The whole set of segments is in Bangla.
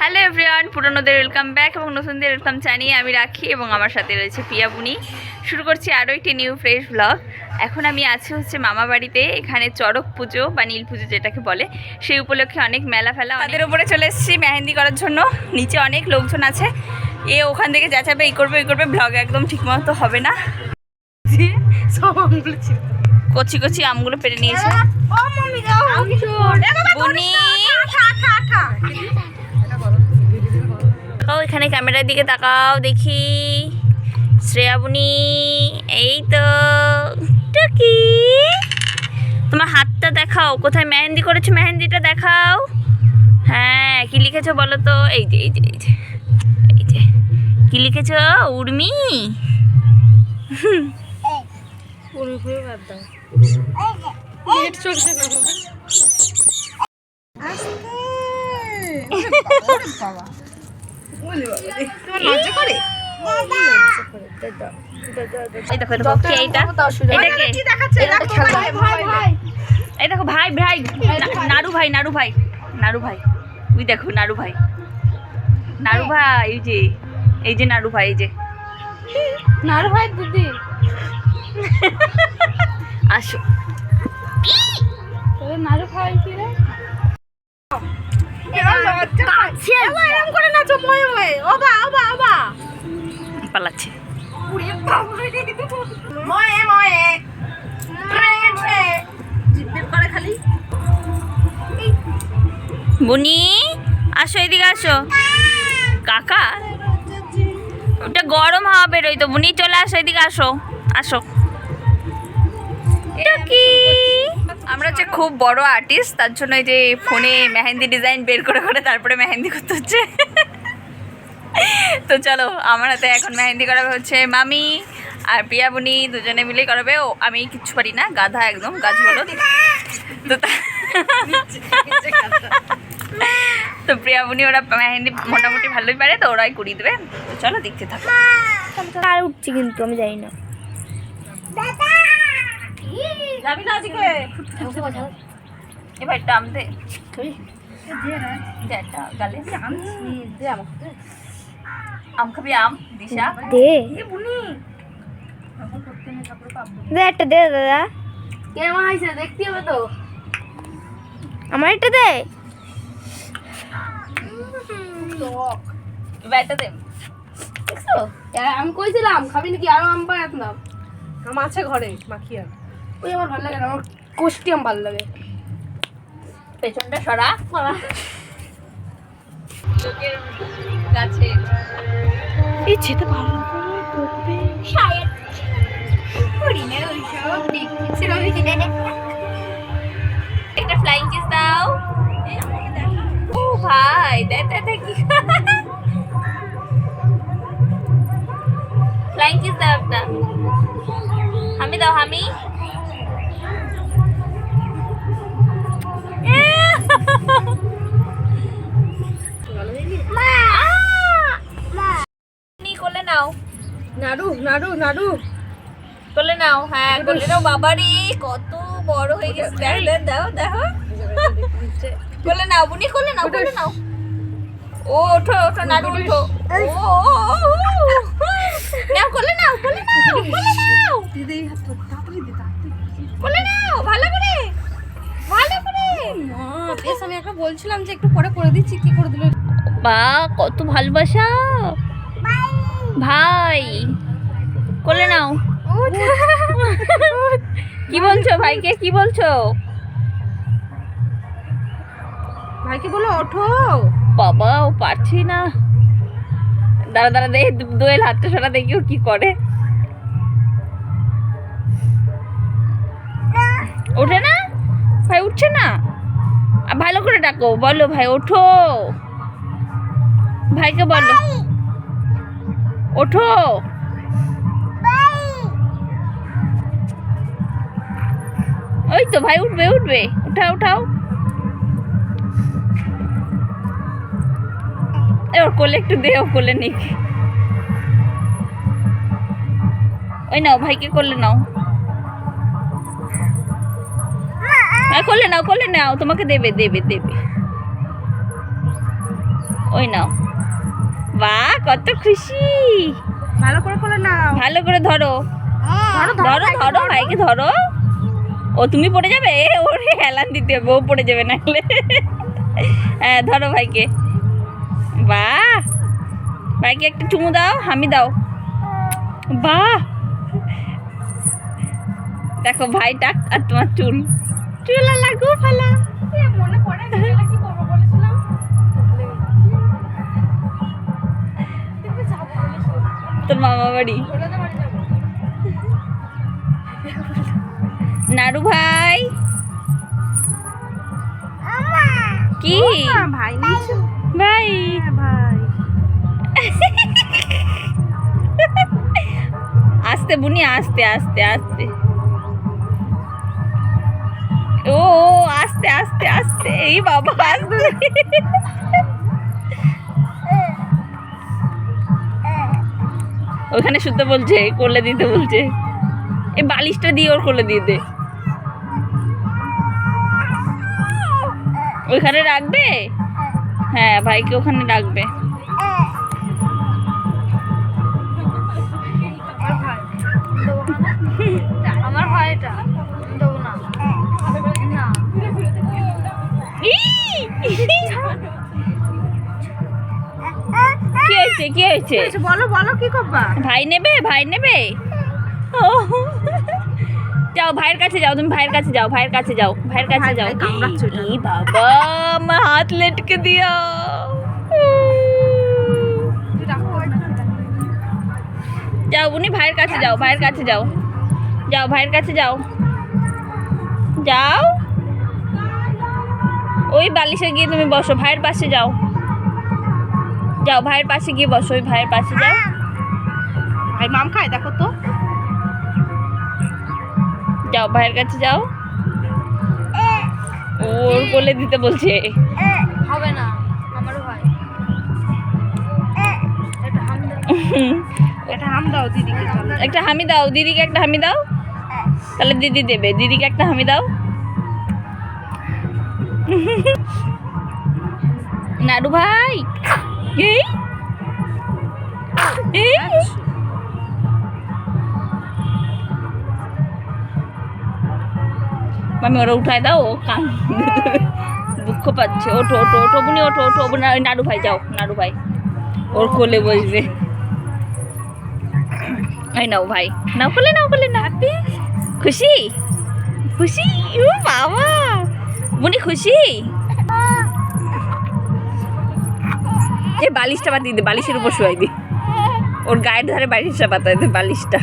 হ্যালো এভরিওয়ান পুরনোদের ওয়েলকাম ব্যাক এবং নতুনদের ওয়েলকাম জানিয়ে আমি রাখি এবং আমার সাথে রয়েছে পিয়া বুনি শুরু করছি আরও একটি নিউ ফ্রেশ ব্লগ এখন আমি আছি হচ্ছে মামা বাড়িতে এখানে চড়ক পুজো বা নীল পুজো যেটাকে বলে সেই উপলক্ষে অনেক মেলা ফেলা তাদের উপরে চলে এসেছি মেহেন্দি করার জন্য। নিচে অনেক লোকজন আছে। এ ওখান থেকে যাচাবে এই করবে এই করবে ব্লগ একদম ঠিকমতো হবে না। কচি কচি আমগুলো পেরে নিয়েছে। এখানে ক্যামেরার দিকে তাকাও দেখি। শ্রেয়াবুনি এই তো টুকি। তোমার হাতটা দেখাও কোথায় মেহেন্দি করেছ মেহেন্দিটা দেখাও। হ্যাঁ কি লিখেছো বলো তো? এই যে এই যে এই যে এই যে কি লিখেছো? উর্মি দেখো দেখো কে এইটা এটা কে এই দেখো ভাই ভাই নাড়ু ভাই। নাড়ু ভাই নাড়ু ভাই ওই দেখো নাড়ু ভাই। নাড়ু ভাই এই যে এই যে নাড়ু ভাই এই যে। নাড়ু ভাই দিদি। আসো। নাড়ু খাওয়াই কি রে? এরম করে নাচো ময়ে ময়ে। ওবা ওবা ওবা পালাচ্ছে। ময়ে। ময়ে জিপের করে খালি। বুনি আসো এদিকে আসো। কাকা ওটা গরম হাওয়া বেরোয় তো। বুনি চলে আসো এদিকে আসো। আসো। টুকি আমরা হচ্ছে খুব বড় আর্টিস্ট তার জন্য এই যে ফোনে মেহেন্দি ডিজাইন বের করে করে তারপরে মেহেন্দি করতে হচ্ছে। তো চলো আমার হাতে এখন মেহেন্দি করাবে হচ্ছে মামি আর প্রিয়া বুনি দুজনে মিলেই করাবে। ও আমি কিচ্ছু পারি না গাধা একদম গাছ বলো তো তো প্রিয়া বুনি ওরা মেহেন্দি মোটামুটি ভালোই পারে তো ওরাই করিয়ে দেবে। চলো দেখতে থাকো। আর উঠছি কিন্তু আমি জানি না। যাবি না আজকে? এবার একটা আম দে। দে একটা গালে। আম খাবি আম দিশা। দে। দে একটা দে দাদা। কেমন হয়েছে দেখতে হবে তো। আমার একটা দে। দে। আমি কইছিলাম খাবি নাকি? আরও আম পাঠাতাম আম আছে ঘরে মাখিয়া ওই আমার ভালো লাগে না আমার কোষ্টি আম ভালো লাগে। পেছনটা সরা এই ভালো একটা ফ্লাইং কিস দাও। ও ভাই দেখ দেখ দেখ। কি ফ্লাইং কিস দাও একটা। হামি দাও হামি। কোলে নাও। নাড়ু নাড়ু নাড়ু। কোলে নাও হ্যাঁ কোলে নাও বাবারে কত বড় হয়ে গেছে। দেখ দেখ দাও দেখো। কোলে নাও বুনি কোলে নাও কোলে নাও। ও ওঠো ওঠো নাড়ু ওঠো। ও। নাও কোলে নাও কোলে নাও কোলে নাও। দিদি কোলে নাও ভালো করে। বেশ আমি একটা বলছিলাম যে একটু পরে করে দিচ্ছি কি করে দিল? বা কত ভালোবাসা। ভাই কোলে নাও। কি বলছো ভাইকে কি বলছো? ভাইকে বলো ওঠো। বাবা ও পারছি না। দাঁড়া দাঁড়া দেখে দোয়েল হাতটা সরা দেখি ও কি করে। ওঠে না? ভাই উঠছে না? ভালো করে ডাকো। বলো ভাই, ওঠো। ভাইকে বলো। ওঠো। ওই তো ভাই, উঠবে উঠবে। উঠাও উঠাও। এবার কোলে একটু দে, ও কোলে নিক। ওই নাও, ভাইকে কোলে নাও। হ্যাঁ কোলে নাও কোলে নাও তোমাকে দেবে দেবে দেবে। ওই নাও। বাহ কত খুশি। ভালো করে খোলে নাও। ভালো করে ধরো। ধরো ধরো ধরো ভাইকে ধরো ও তুমি পড়ে যাবে? ওরে হেলান দিতে হবে ও পড়ে যাবে নাহলে। হ্যাঁ ধরো ভাইকে। বাহ ভাইকে একটা চুমু দাও হামি দাও। বাহ দেখো ভাই টাক আর তোমার চুল। চুল লাগু ফালা। মনে পড়ে কি করব বলেছিলাম? তুমি যাব বলেছিলাম তোর মামা বাড়ি। নাড়ু ভাই। কি? ভাই ভাই। ভাই। আস্তে বুনি আস্তে আস্তে আস্তে। ও, আস্তে আস্তে আস্তে, এই বাবা ওখানে শুতে বলছে, কোলে দিতে বলছে। এই বালিশটা দিয়ে ওর কোলে দিয়ে দে। ওইখানে রাখবে? হ্যাঁ ভাইকে ওখানে রাখবে। আমার ভাই কি হয়েছে? কি হয়েছে? বলো বলো কি করবা? ভাই নেবে? ভাই নেবে? ও। যাও ভাইয়ের কাছে যাও তুমি ভাইয়ের কাছে যাও ভাইয়ের কাছে যাও ভাইয়ের কাছে যাও। ই বাবা আমার হাত লটকে দিয়া যাও উনি ভাইয়ের কাছে যাও ভাইয়ের কাছে যাও। যাও ভাইয়ের কাছে যাও। যাও। ওই বালিশে গিয়ে তুমি বসো ভাইয়ের পাশে যাও। যাও ভাইয়ের পাশে গিয়ে বসো ওই ভাইয়ের পাশে যাও। ভাই মাম খায় দেখো তো। যাও ভাইয়ের কাছে যাও। ওর কোলে দিতে বলছে। হবে না ভাই হাম দাও। দিদিকে। একটা হামি দাও দিদিকে একটা হামি দাও। তাহলে দিদি দেবে দিদিকে একটা হামি দাও। নাড়ু ভাই এই এই মামি ওরা উঠায় দাও ও কান। দুঃখ পাচ্ছে। ওঠো ওঠো ওঠো বুনি ওঠো ওঠো নাড়ু ভাই যাও নাড়ু ভাই। ওর কোলে বসবে। এই নাও ভাই। নাও কোলে নাও কোলে না খুশি? খুশি? ও বাবা খুশি? এ বালিশটা পাতিয়ে দে, বালিশের উপর শুয়াই দি। ওর গায়ের ধারে বালিশটা পাতাই দে, বালিশটা।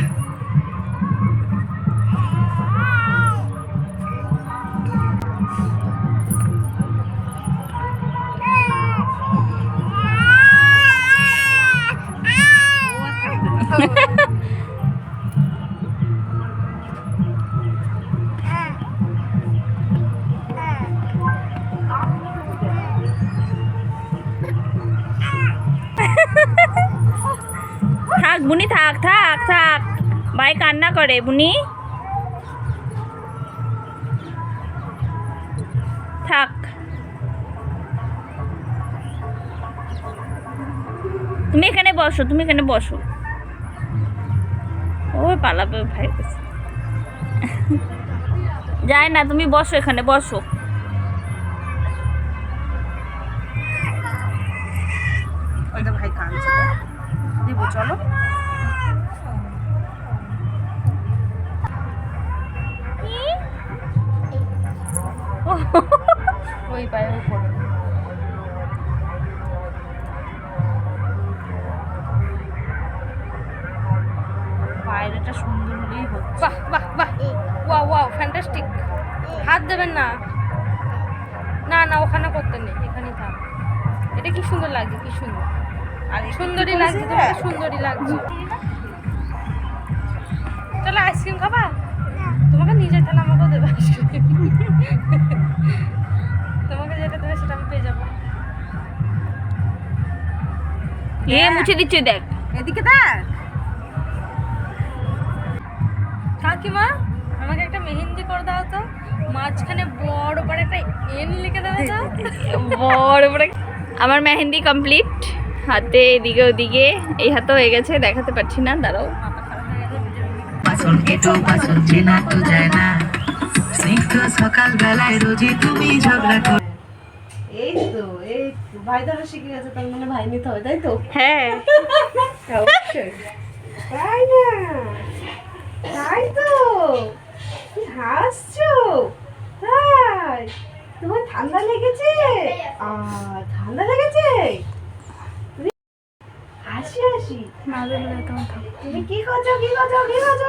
থাক। ভাই কান্না করে, বুনি। থাক। তুমি এখানে বসো, তুমি এখানে বসো। ওই পালাবে, ভাই। যায় না, তুমি বসো এখানে, বসো। ভাই দিব, চলো। ওই পায়ের উপর। বাইরেটা সুন্দর হলেই হচ্ছে বাহ বাহ বাহ। ওয়াও ওয়াও ফ্যান্টাস্টিক হাত দেবেন না। না না ওখানে করতে নেই এখানেই থাক। এটা কি সুন্দর লাগছে কি সুন্দর। আর একটু সুন্দরী কি লাগছে তোমাকে সুন্দরী লাগছে। চলো আইসক্রিম খাবা? তোমাকে নিজে তাহলে আমাকেও দেবে আইসক্রিম যেটা দেবে সেটা আমি পেয়ে যাব। এ মুছে দিচ্ছে দেখ। এদিকে দেখ। কাকিমা আমাকে একটা মেহেন্দি করে দাও তো। মাঝখানে বড় করে একটা এন লিখে দেবে তো। বড় বড় আমার মেহেন্দি কমপ্লিট হাতে এদিকে ওদিকে। এই হাতে হয়ে গেছে দেখাতে পারছি না দাঁড়াও। সকাল বেলায় রোজই তুমি ঝগড়া। ভাই ধরা শিখে গেছে তার মানে ভাই নিতে হবে তাই তো? হ্যাঁ। অবশ্যই। তাই না? তাই তো। হাসছো? তাই। তোমার ঠান্ডা লেগেছে? ঠান্ডা লেগেছে? হাসি হাসি। তুমি কি করছ কি করছ কি করছ?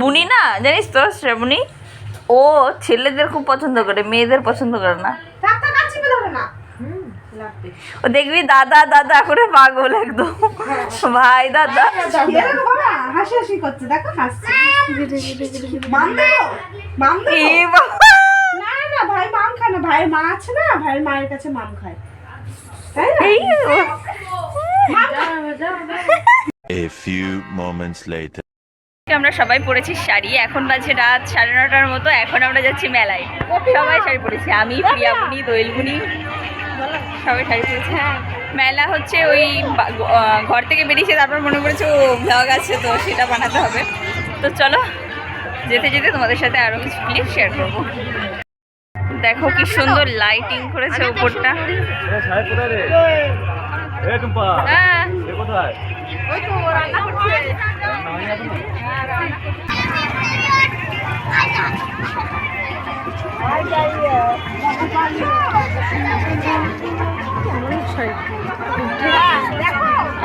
বুনি না? জানিস তো শ্রাবণী? ও ছেলেদের খুব পছন্দ করে মেয়েদের পছন্দ করে না থাক থাক আর চিপে ধরো না হুম লাগবে ও দেখবি দাদা দাদা করে পাগল একদম। ভাই দাদা। হাসি হাসি করছে দেখো হাসছে। না না ভাই মাম খায় না ভাইয়ের মা আছে না ভাইয়ের মায়ের কাছে মাম খায়। তাই না? এই ও। মাম খায়। A few moments later. আমরা সবাই পরেছি শাড়ি এখন বাজে রাত সাড়ে নটার মতো এখন আমরা যাচ্ছি মেলায়। সবাই শাড়ি পরেছি আমি প্রিয়াবুনি দোয়েলবুনি সবাই শাড়ি পরেছে হ্যাঁ মেলা হচ্ছে ওই ঘর থেকে বেরিয়েছে তারপর মনে পড়েছে ও ব্লগ আছে তো সেটা বানাতে হবে। তো চলো যেতে যেতে তোমাদের সাথে আরও কিছু ক্লিপ শেয়ার করব। দেখো কি সুন্দর লাইটিং করেছে উপরটা হ্যাঁ।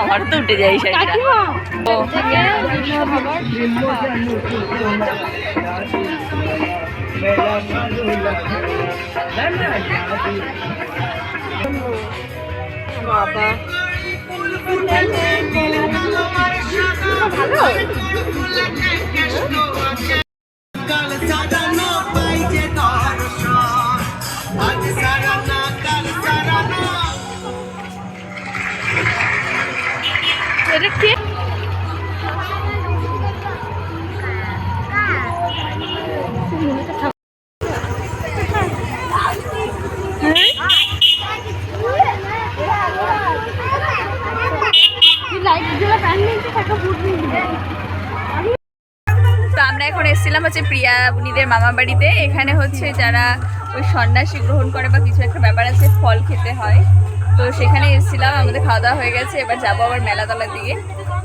আমার তো উঠে যায় শাড়িটা। ও। সারানা এটা কে? এসেছিলাম হচ্ছে প্রিয়া বুনিদের মামা বাড়িতে। এখানে হচ্ছে যারা ওই সন্ন্যাসী গ্রহণ করে বা কিছু একটা ব্যাপার আছে, ফল খেতে হয়। তো সেখানে এসেছিলাম, আমাদের খাওয়া দাওয়া হয়ে গেছে। এবার যাব আবার মেলাতলার দিকে।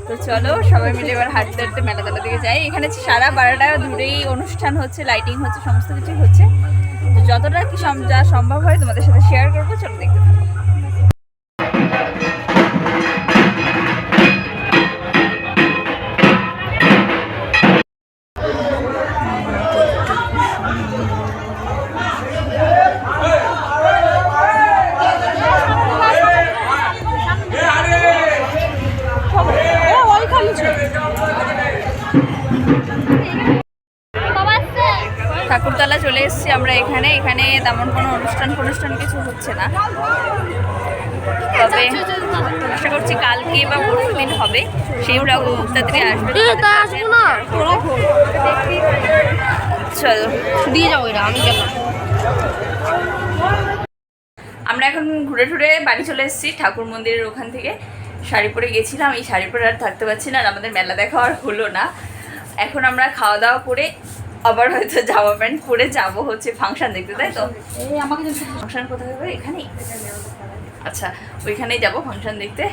তো চলো সবাই মিলে এবার হাঁটতে হাঁটতে মেলাতলার দিকে যাই। এখানে সারা বারোটা দূরেই অনুষ্ঠান হচ্ছে লাইটিং হচ্ছে, সমস্ত কিছুই হচ্ছে। যতটা কি যা সম্ভব হয় তোমাদের সাথে শেয়ার করব, চলো দেখতে থাকো। এখানে এখানে তেমন কোনো অনুষ্ঠান ফনুষ্ঠান কিছু হচ্ছে না। তবে আশা করছি কালকে বা পরশু দিন হবে। সেই ব্লগ তাড়াতাড়ি আসবে। আসব না? চলো। দিয়ে যাব এটা আমি গেলাম আমরা এখন ঘুরে ঘুরে বাড়ি চলে এসেছি ঠাকুর মন্দিরের ওখান থেকে। শাড়ি পরে গেছিলাম এই শাড়ি পরে আর থাকতে পারছি না আর আমাদের মেলা দেখা আর হলো না। এখন আমরা খাওয়া দাওয়া করে আবার হয়তো জামা প্যান্ট পরে যাব হচ্ছে ফাংশন দেখতে তাই তো? ফাংশন কোথায় হবে? এখানেই? আচ্ছা ওইখানেই যাব ফাংশন দেখতে।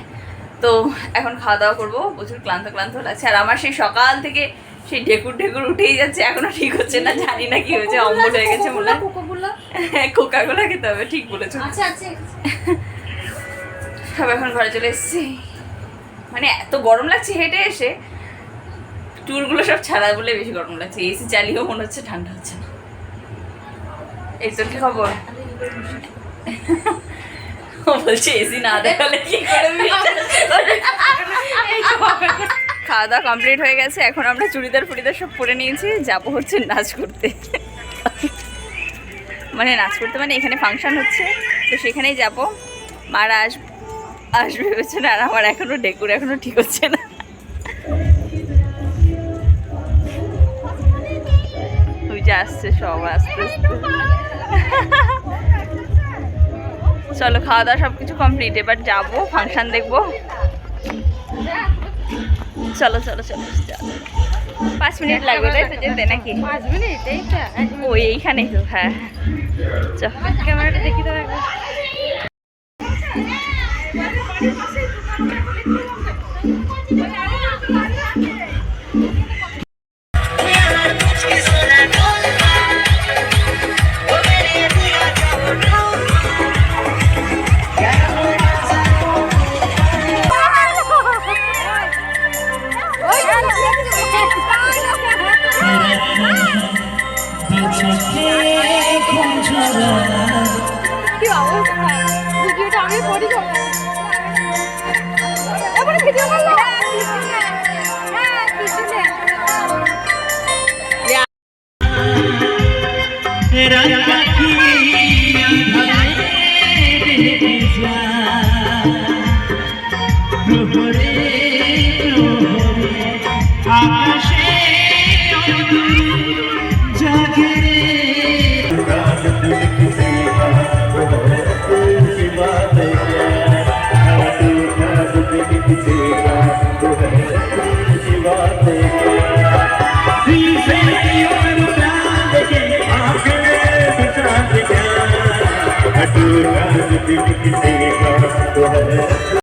তো এখন খাওয়া দাওয়া করব প্রচুর ক্লান্ত ক্লান্ত লাগছে। আর আমার সেই সকাল থেকে সেই ঢেকুর ঢেকুর উঠেই যাচ্ছে এখনও ঠিক হচ্ছে না জানি না কি হয়েছে অম্বল হয়ে গেছে মনে হয়। কোকা কোলা খেতে হবে ঠিক বলেছ। আচ্ছা আচ্ছা। সব এখন ঘরে চলে এসেছি। মানে এত গরম লাগছে হেঁটে এসে টুরগুলো সব ছাড়া বলে বেশি গরম লাগছে। এসি চালিয়েও মনে হচ্ছে ঠান্ডা হচ্ছে না। এই তোর কি খবর? বলছে এসি না দেখালে কি করে খাওয়া দাওয়া কমপ্লিট হয়ে গেছে, এখন আমরা চুড়িদার ফুড়িদার সব পরে নিয়েছি, যাব হচ্ছে নাচ করতে। মানে নাচ করতে মানে এখানে ফাংশন হচ্ছে, তো সেখানেই যাব। মারা আস, আসবে ভেবেছে না, আর আমার এখনও ডেকুর এখনও ঠিক হচ্ছে না। আসছে সব আস্তে আস্তে চলো খাওয়া দাওয়া সব কিছু কমপ্লিট এবার যাব ফাংশন দেখব। চলো চলো চলো চলো। পাঁচ মিনিট লাগবে তাই তো যেতে নাকি? পাঁচ মিনিট। ওই এইখানেই তো হ্যাঁ। চল। ক্যামেরাটা দেখি তো की सेवा तो है